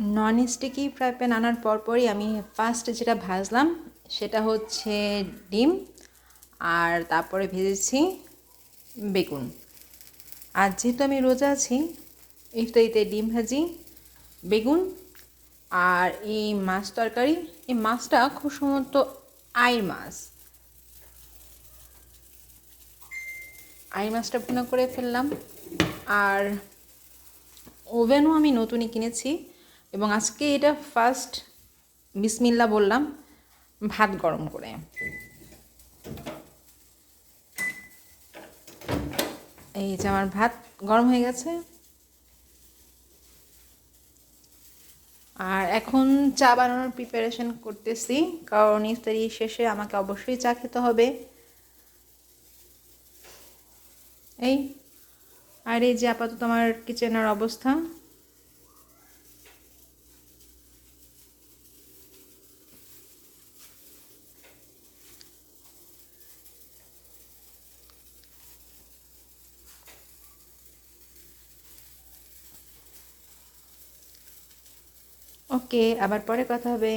Non sticky fry pan আনার পরপরই আমি ফার্স্ট যেটা ভাজলাম, সেটা হচ্ছে ডিম আর তারপরে ভেজেছি বেগুন। আর যেহেতু আমি রোজা আছি, ইফতারিতে ডিম ভাজি, বেগুন আর এই মাছ তরকারি, এই মাছটা খুব সম্ভবত আইর মাছ। আইর মাছটা ভুনা করে ফেললাম। আর ওভেনও আমি নতুনই কিনেছি। এবং আজকে এটা ফার্স্ট বিসমিল্লা বললাম, ভাত গরম করে। এই যে আমার ভাত গরম হয়ে গেছে। আর এখন চা বানানোর প্রিপারেশন করতেছি, কারণ ইফতারি শেষে আমাকে অবশ্যই চা খেতে হবে। এই, আর এই যে আপাতত আমার কিচেনের অবস্থা। ওকে আবার পরে কথা হবে